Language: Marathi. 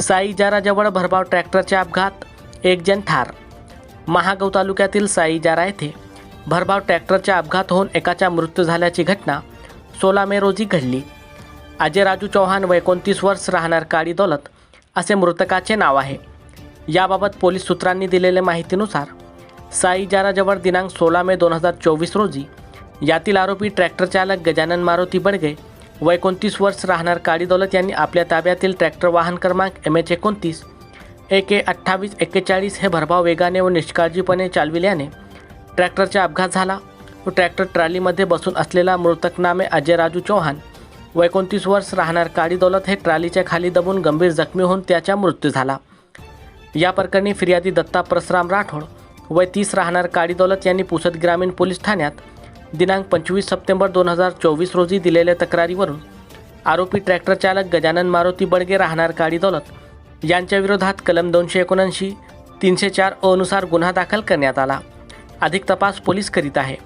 साईजाराजवळ भरधाव ट्रॅक्टरचे अपघात एक जण ठार. महागाव तालुक्यातील साईजारा येथे भरधाव ट्रॅक्टरच्या अपघात होऊन एकाचा मृत्यू झाल्याची घटना सोळा मे रोजी घडली. अजय राजू चौहान व एकोणतीस वर्ष राहणार काळी दौलत असे मृतकाचे नाव आहे. याबाबत पोलीस सूत्रांनी दिलेल्या माहितीनुसार साईजाराजवळ दिनांक सोळा मे दोन हजार चोवीस रोजी यातील आरोपी ट्रॅक्टर चालक गजानन मारुती बडगे व एकोणतीस वर्ष राहणार काळी दौलत यांनी आपल्या ताब्यातील ट्रॅक्टर वाहन क्रमांक एम एच एकोणतीस एके अठ्ठावीस एक्केचाळीस हे भरभाव वेगाने व निष्काळजीपणे चालविल्याने ट्रॅक्टरचा अपघात झाला. व ट्रॅक्टर ट्रॉलीमध्ये बसून असलेला मृतकनामे अजय राजू चौहान व एकोणतीस वर्ष राहणार काळी दौलत हे ट्रॉलीच्या खाली दबून गंभीर जखमी होऊन त्याचा मृत्यू झाला. या प्रकरणी फिर्यादी दत्ता परसराम राठोड वय तीस राहणार काळी दौलत यांनी पुसद ग्रामीण पोलीस ठाण्यात दिनांक पंचवीस सप्टेंबर दोन हजार चोवीस रोजी दिलेल्या तक्रारीवरून आरोपी ट्रॅक्टर चालक गजानन मारुती बडगे राहणार काळी दौलत यांच्याविरोधात कलम दोनशे एकोणऐंशी तीनशे चार अनुसार गुन्हा दाखल करण्यात आला. अधिक तपास पोलीस करीत आहे.